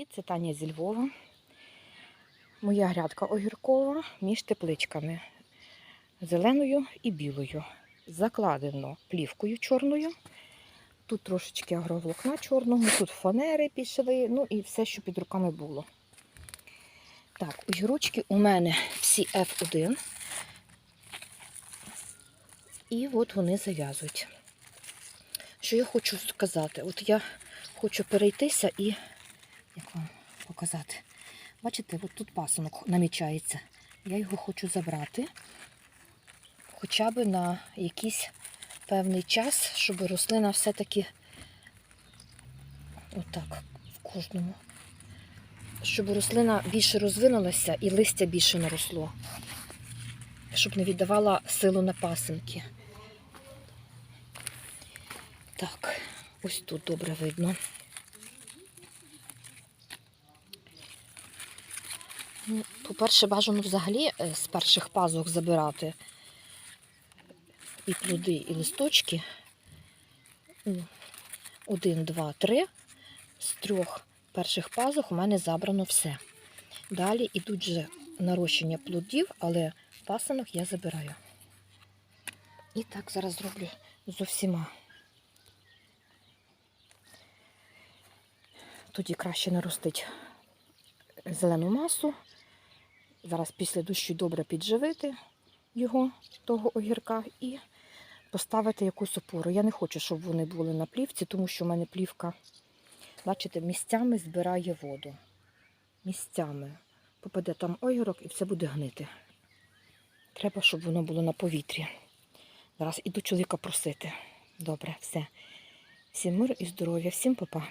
Привіт, це Таня зі Львова. Моя грядка огіркова між тепличками зеленою і білою. Закладено плівкою чорною. Тут трошечки агроволокна чорного, тут фанери пішли, ну і все, що під руками було. Так, огірочки у мене всі F1. І от вони зав'язують. Що я хочу сказати? От я хочу перейтися і як вам показати? Бачите, от тут пасунок намічається. Я його хочу забрати хоча б на якийсь певний час, щоб рослина все-таки отак в кожному. Щоб рослина більше розвинулася і листя більше наросло. Щоб не віддавала силу на пасинки. Так, ось тут добре видно. По-перше, бажано взагалі е, з перших пазух забирати і плоди, і листочки. Один, два, три. З трьох перших пазух у мене забрано все. Далі йдуть вже нарощення плодів, але пасинок я забираю. І так зараз зроблю з усіма. Тоді краще наростить зелену масу. Зараз після дощу добре підживити його, того огірка, і поставити якусь опору. Я не хочу, щоб вони були на плівці, тому що в мене плівка, бачите, місцями збирає воду. Місцями. Попаде там огірок і все буде гнити. Треба, щоб воно було на повітрі. Зараз іду чоловіка просити. Добре, все. Всім миру і здоров'я, всім па-па.